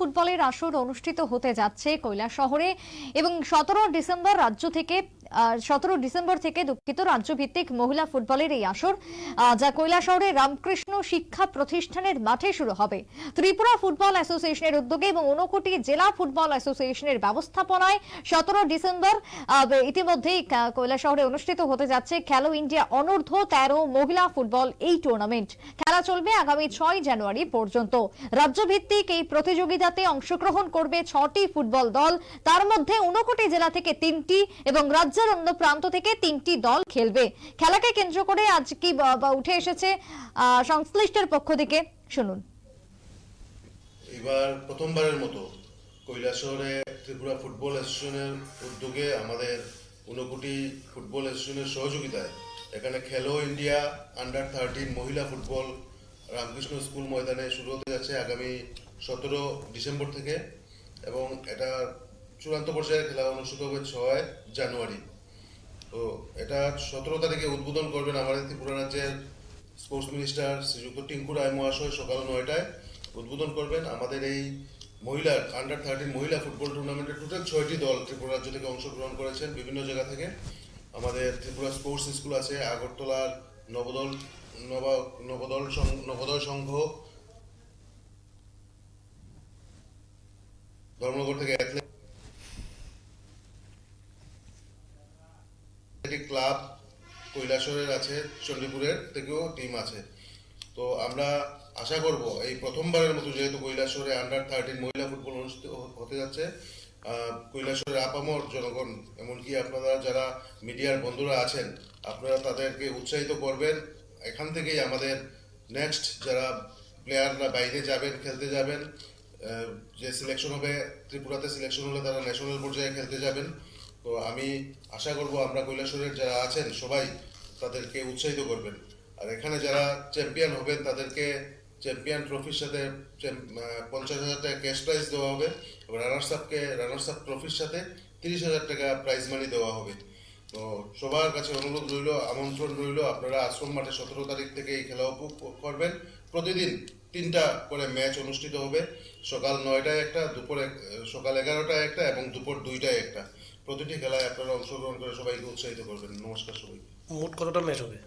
ফুটবলের আসর অনুষ্ঠিত হতে যাচ্ছে কৈলাস শহরে এবং সতেরো ডিসেম্বর রাজ্য থেকে সতেরো ডিসেম্বর থেকে দুঃখিত রাজ্যভিত্তিক মহিলা ফুটবলের এই আসর যা কৈলাস শহরে রামকৃষ্ণ শিক্ষা প্রতিষ্ঠানের মাঠে শুরু হবে। ত্রিপুরা ফুটবল অ্যাসোসিয়েশনের উদ্যোগে এবং ঊনকোটি জেলা ফুটবল অ্যাসোসিয়েশনের ব্যবস্থাপনায় সতেরো ডিসেম্বর ইতিমধ্যেই কা- কৈলাস শহরে অনুষ্ঠিত হতে যাচ্ছে খেলো ইন্ডিয়া অনূর্ধ্ব তেরো মহিলা ফুটবল এই টুর্নামেন্ট খেলা চলবে আগামী ছয় জানুয়ারি পর্যন্ত। রাজ্যভিত্তিক এই প্রতিযোগিতাতে অংশগ্রহণ করবে ছটি ফুটবল দল। তার মধ্যে ঊনকোটি জেলা থেকে তিনটি এবং রাজ্যের অন্য প্রান্ত থেকে তিনটি দল খেলবে। খেলাকে কেন্দ্র করে আজ কি উঠে এসেছে সংশ্লিষ্টের পক্ষ থেকে। শুনুন। এবার প্রথমবারের মতো কৈলাসহরে ত্রিপুরা ফুটবল অ্যাসোসিয়েশনের উদ্যোগে আমাদের ঊনকোটি ফুটবল অ্যাসোসিয়েশনের সহযোগিতায় এখানে খেলো ইন্ডিয়া আন্ডার থার্টিন মহিলা ফুটবল রামকৃষ্ণ স্কুল ময়দানে শুরু হতে যাচ্ছে আগামী সতেরো ডিসেম্বর থেকে এবং এটা চূড়ান্ত পর্যায়ে খেলা অনুষ্ঠিত হবে ছয় জানুয়ারি। তো এটা সতেরো তারিখে উদ্বোধন করবেন আমাদের ত্রিপুরা রাজ্যের স্পোর্টস মিনিস্টার শ্রীযুক্ত টিঙ্কু রায় মহাশয় সকাল নয়টায় উদ্বোধন করবেন। আমাদের এই মহিলা আন্ডার থার্টিন মহিলা ফুটবল টুর্নামেন্টে টোটাল ছয়টি দল ত্রিপুরা রাজ্য থেকে অংশগ্রহণ করেছেন বিভিন্ন জায়গা থেকে। আমাদের ত্রিপুরা স্পোর্টস স্কুল আছে আগরতলার নবদল, নব, নবদল নবোদয় সংঘ, ধর্মনগর থেকে অ্যাথলেট ক্লাব কৈলাসরের আছে, চণ্ডীপুরের, থেকেও টিম আছে। তো আমরা আশা করব এই প্রথমবারের মতো যেহেতু কৈলাসরে আন্ডার থার্টিন মহিলা ফুটবল অনুষ্ঠিত হতে যাচ্ছে কৈলাসরের আপামর জনগণ, এমনকি আপনারা যারা মিডিয়ার বন্ধুরা আছেন, আপনারা তাদেরকে উৎসাহিত করবেন। এখান থেকেই আমাদের নেক্সট যারা প্লেয়াররা বাইরে যাবেন, খেলতে যাবেন যে সিলেকশন হবে, ত্রিপুরাতে সিলেকশন হলে তারা ন্যাশনাল পর্যায়ে খেলতে যাবেন। তো আমি আশা করব আমরা কৈলাসরের যারা আছেন সবাই তাদেরকে উৎসাহিত করবেন। আর এখানে যারা চ্যাম্পিয়ন হবেন, তাদেরকে চ্যাম্পিয়ন ট্রফির সাথে পঞ্চাশ হাজার টাকা ক্যাশ প্রাইজ দেওয়া হবে রানার্স আপকে, রানার্স আপ ট্রফির সাথে তিরিশ হাজার টাকা প্রাইজ মানি দেওয়া হবে। তো সবার কাছে অনুরোধ রইল, আমন্ত্রণ রইল, আপনারা আশ্রম মাঠে সতেরো তারিখ থেকে এই খেলা উপভোগ করবেন। প্রতিদিন তিনটা করে ম্যাচ অনুষ্ঠিত হবে। সকাল নয়টায় একটা, দুপুরে সকাল এগারোটায় একটা এবং দুপুর দুইটায় একটা। প্রতিটি খেলায় আপনারা অংশগ্রহণ করে সবাইকে উৎসাহিত করবেন। নমস্কার সবাইকে। মোট কতটা ম্যাচ হবে?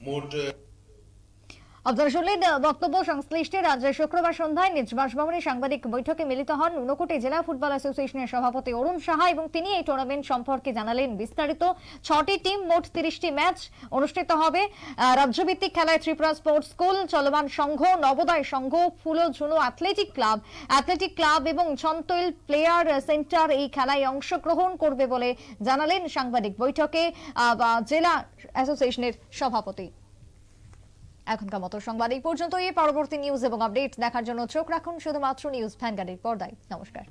মোট আপনারা শুনলেন বক্তব্য সংশ্লিষ্টের আজ শুক্রবার সন্ধ্যায় নিজ বাসভবনে সাংবাদিক বৈঠকে মিলিত হন ঊনকোটি জেলা ফুটবল অ্যাসোসিয়েশনের সভাপতি অরুণ সাহা এবং তিনি এই টুর্নামেন্ট সম্পর্কে জানালেন বিস্তারিত। ছটি টিম, মোট তিরিশটি ম্যাচ অনুষ্ঠিত হবে। রাজ্যভিত্তিক খেলায় ত্রিপুরা স্পোর্টস স্কুল, চলমান সংঘ, নবোদয় সংঘ, Phulo Jhuno athletic club athletic club এবং ছন্তইল প্লেয়ার সেন্টার এই খেলায় অংশগ্রহণ করবে বলে জানালেন সাংবাদিক বৈঠকে জেলা অ্যাসোসিয়েশনের সভাপতি। এখনকার মতো সংবাদ এই পর্যন্তই। পরবর্তী নিউজ এবং আপডেট দেখার জন্য চোখ রাখুন, শুধুমাত্র নিউজ ভ্যানগার্ডের পর্দায়। নমস্কার।